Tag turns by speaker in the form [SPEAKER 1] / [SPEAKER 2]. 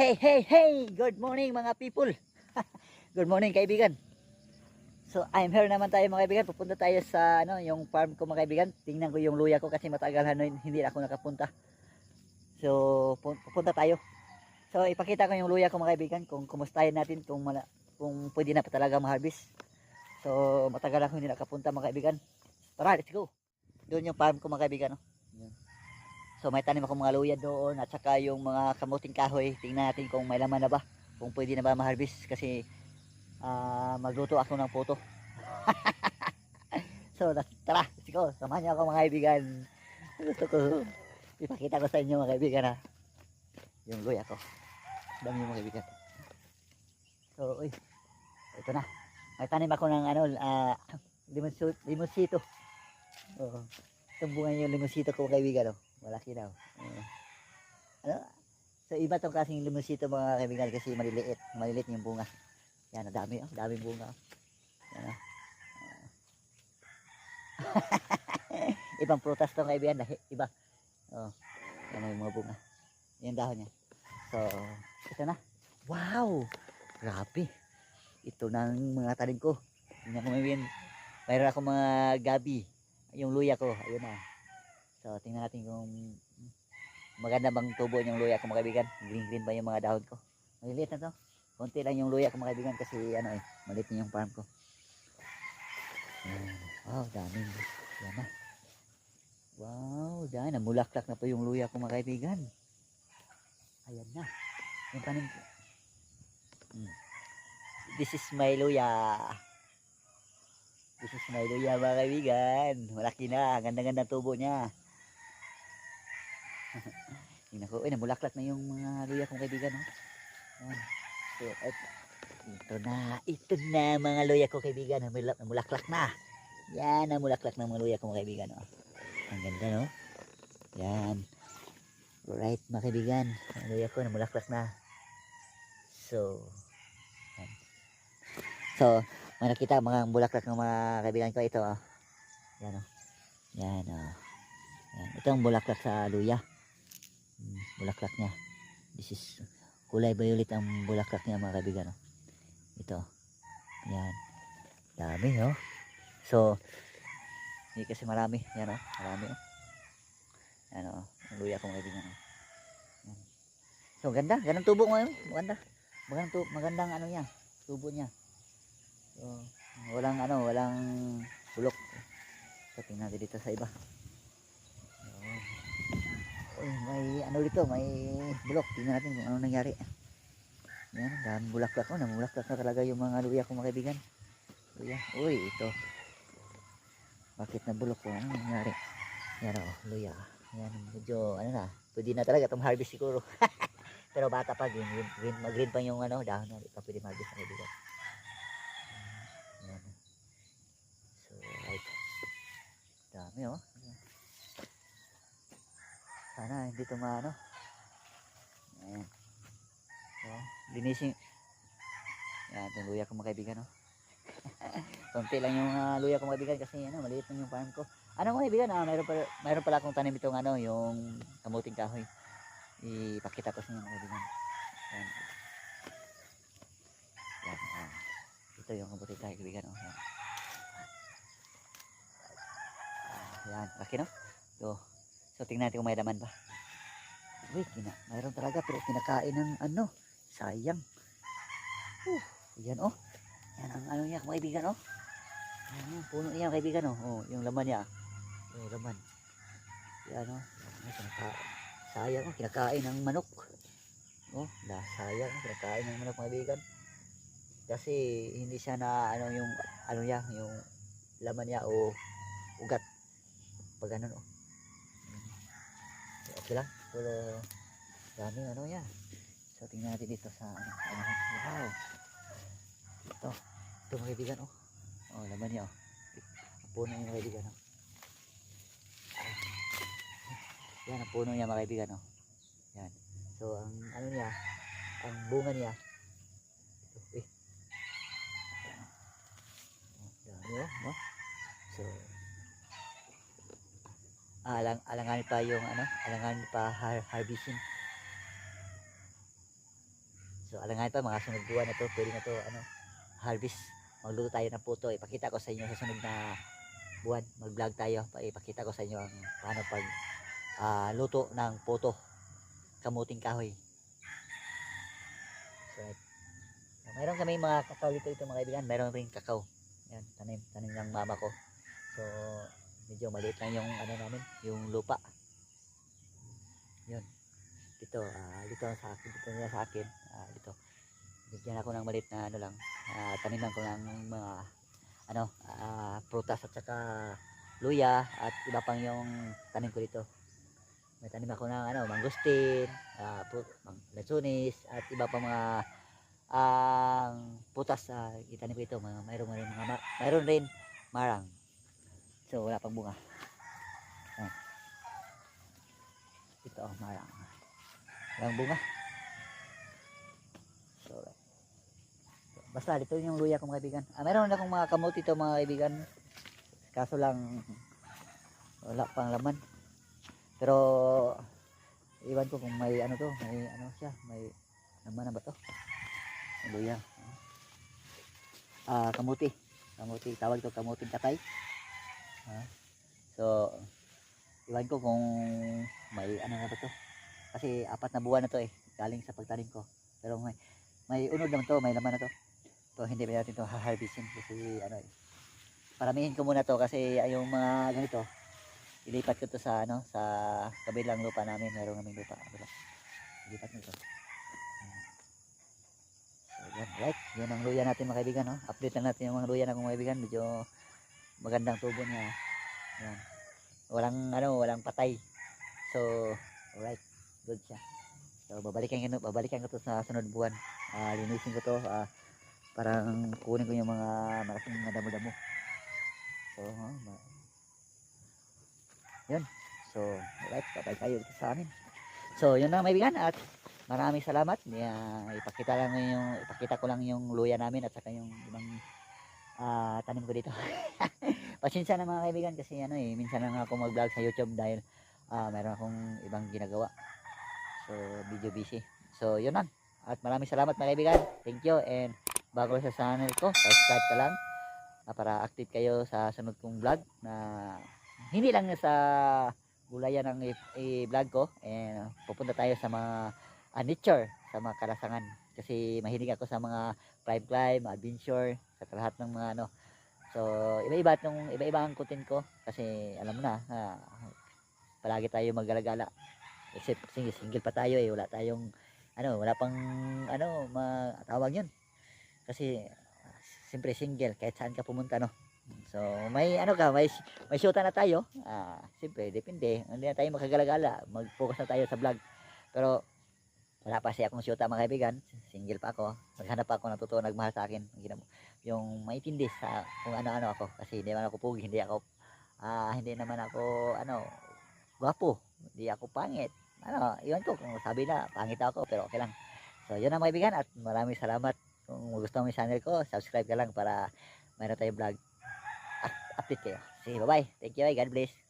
[SPEAKER 1] Hey, hey, hey! Good morning mga people! Good morning kaibigan! So, I'm here naman tayo mga kaibigan. Pupunta tayo sa ano, yung farm ko mga kaibigan. Tingnan ko yung luya ko kasi matagal na hindi ako nakapunta. So, pu- pupunta tayo. So, ipakita ko yung luya ko mga kaibigan kung kumustahin natin kung, mala, kung pwede na pa talaga ma-harvest. So, matagal ako hindi nakapunta mga kaibigan. Tara, let's go! Doon yung farm ko mga kaibigan. No? So may tanim akong mga luya doon at saka yung mga kamuting kahoy. Tingnan natin kung may laman na ba. Kung pwede na ba ma-harvest kasi ah, magluto ako ng puto. so tara, let's go. Samahan niyo ako mga kaibigan. Gusto ko ipakita ko sa inyo mga kaibigan ha. Yung luya ko. Dami mga kaibigan. So, uy. Ito na. May tanim ako ng ano, ah, limonsu- limonsito. Oo. Itong bunga yung limonsito ko mga kaibigan. Oh. Malaki daw. Oo. ano? So iba tong kasing limusito mga kaibigan kasi maliliit. Maliliit yung bunga. Yan, ang dami. Oh. Daming bunga. Oh. Yan, oh. Ibang prutas tong kaibigan. Iba. Oh. Yan ang mga bunga. Yan dahon niya. So, ito na. Wow! Grabe. Ito na ang mga tanim ko. Tingnan ko kaibigan. Mayroon ako mga gabi. Yung luya ko. Ayun na. So, tingnan natin kung maganda bang tubo yung luya ko mga. Green green ba yung mga dahon ko. Maliliit na to. Konti lang yung luya ko mga kasi ano eh, maliit yung farm ko. Wow, daming. Yan na. Wow, dahil namulaklak na po yung luya ko mga. Ayan na. Yung tanim ko. Hmm. This is my luya. This is my luya mga kaibigan. Malaki na. Ganda-ganda tubo niya. Tingnan ko. Uy, namulaklak na yung mga luya kong kaibigan. Oh. Yan. So, et, ito na. Ito na mga luya ko kaibigan. Namula- Namulaklak na. Yan. Namulaklak na mga luya kong kaibigan. Oh. Ang ganda no. Yan. Alright mga kaibigan. Ang luya ko namulaklak na. So, yan. So, may nakita mga bulaklak ng mga kaibigan ko ito. Oh. Yan oh. Yan oh. Yan. Ito ang bulaklak sa luya. Bulaklak niya. This is kulay violet ang bulaklak niya mga kaibigan. Oh. Ito. Yan. Dami oh. So, hindi kasi marami. Yan oh. Marami oh. Yan oh. Ang luya ko mga kaibigan. Yan. So, ganda. Gandang tubo ngayon. Maganda. Magandang, tu magandang ano niya. Tubo niya. So, walang ano, walang bulok. So, tingnan dito sa iba. Ayun. Uy, may ano dito, may bulok. Tingnan natin kung ano nangyari. Yan, dami bulaklak. Oh, namulaklak na talaga yung mga luya ko mga kaibigan. Luya. Uy, ito. Bakit na bulok ko? Ano nangyari? Yan o, luya. Yan, medyo, ano na, pwede na talaga itong harvest siguro. Pero bata pa, green, green, green, mag-green pa yung ano, dahon na, ito pwede mag-harvest mga kaibigan. Yan. So, right. Dami oh. Hindi ito maano. Ayan. So, linisin. Yan, itong luya ko mga kaibigan oh. Konti lang yung uh, luya ko mga kaibigan kasi ano, maliit lang yung farm ko. Ano mga kaibigan, ah, mayroon, pala, mayroon pala akong tanim itong ano, yung kamuting kahoy. Ipakita ko sa inyo mga kaibigan. Yan. Yan, ah. Ito yung kamuting kahoy kaibigan oh. Yan. Yan, laki no? So, so tingnan natin kung may laman ba. Uy, kina, mayroon talaga pero kinakain ng ano, sayang. Uh, yan oh. Yan ang ano niya, kaibigan oh. Yan, yung puno niya, kaibigan oh. oh yung laman niya. Yung laman. Yan oh. Ay, kinaka- sayang oh, kinakain ng manok. Oh, la, sayang, oh, kinakain ng manok, kaibigan. Kasi hindi siya na ano yung ano niya, yung laman niya o ugat pag ganun oh. Lang. Pero dami ano yan. So tingnan natin dito sa ano. wow. Ito. Ito mga kaibigan oh. Oh, laman niya oh. Puno niya mga kaibigan oh. Yan ang puno niya mga kaibigan oh. Yan. So ang ano niya, ang bunga niya. Ito, eh. Oh, dami oh, no? So, alang alangan pa yung ano alangan pa har harvesting So alangan pa mga sunod buwan na to, pwede na to ano, harvest. Magluto tayo ng puto. Ipakita ko sa inyo sa sunod na buwan. Mag-vlog tayo. Pa- Ipakita ko sa inyo ang paano pag ah, luto ng puto. Kamuting kahoy. So, mayroon kami mga kakao dito ito mga kaibigan. Mayroon rin kakao. Yan, tanim, tanim ng mama ko. So, medyo maliit lang yung ano namin, yung lupa. Yun. Dito, ah, dito sa akin, dito na sa akin. Ah, dito. Bigyan ako ng maliit na ano lang. Ah, taniman ko ng mga ano, ah, prutas at saka luya at iba pang yung tanim ko dito. May tanim ako ng ano, mangustin, mang- lechonis at iba pang mga ang putas sa itanim ko ito mayroon rin mga ma- mayroon rin marang so wala pang bunga. Ayan. ito oh, marang walang bunga. So basta dito yung luya ko mga kaibigan. Ah, mayroon akong mga kamote ito mga kaibigan. Kaso lang wala pang laman. Pero iwan ko kung may ano to may ano siya may laman na ba to? Luya. Ah kamuti kamuti tawag to kamuting katay Ah, so iwan ko kung may ano na ba to kasi apat na buwan na to eh galing sa pagtanim ko pero may may unod naman to may laman na to to hindi pa natin to harvestin kasi ano eh paramihin ko muna to kasi yung mga ganito ilipat ko to sa ano sa kabilang lupa namin meron kaming lupa kabila ilipat nito So, yan, right. Yan ang luya natin mga kaibigan. No? Update lang natin yung mga luya na mga kaibigan. Medyo magandang tubo niya. Yan. Walang, ano, walang patay. So, alright. Good siya. So, babalikan ko, babalikan ko to sa sunod buwan. Ah, linisin ko to. ah, parang kunin ko yung mga malaking mga damo-damo. So, ma- yun. So, alright. Babay tayo dito sa amin. So, yun na mga kaibigan. At maraming salamat. Yeah, ipakita lang yung ipakita ko lang yung luya namin at saka yung ibang ah, tanim ko dito. Pasensya na mga kaibigan kasi ano eh minsan lang ako mag-vlog sa YouTube dahil ah, meron akong ibang ginagawa. So video busy. So yun lang. At maraming salamat mga kaibigan. Thank you and bago sa channel ko, subscribe ka lang ah, para active kayo sa sunod kong vlog na hindi lang sa gulayan ang i-vlog ko and pupunta tayo sa mga uh, nature sa mga kalasangan kasi mahilig ako sa mga climb climb, adventure sa lahat ng mga ano. So iba-iba itong iba-iba ang content ko. Kasi alam mo na ah, palagi tayo maggalagala except single, single pa tayo eh. Wala tayong ano wala pang ano matawag yun. Kasi siyempre single kahit saan ka pumunta no? So may ano ka may may shoota na tayo. Ah siyempre depende. Hindi na tayo makagalagala mag-focus na tayo sa vlog. Pero wala pa siya akong syuta mga kaibigan. Single pa ako. Naghanap pa ako ng totoo nagmahal sa akin yung maitindi sa kung ano-ano ako. Kasi hindi naman ako pugi hindi ako ah hindi naman ako ano gwapo hindi ako pangit. Ano iwan ko kung sabi na pangit ako pero okay lang. So yun ang mga kaibigan at maraming salamat. Kung gusto mo yung channel ko subscribe ka lang para mayroon tayong vlog. At update kayo. Sige bye bye thank you bye. God bless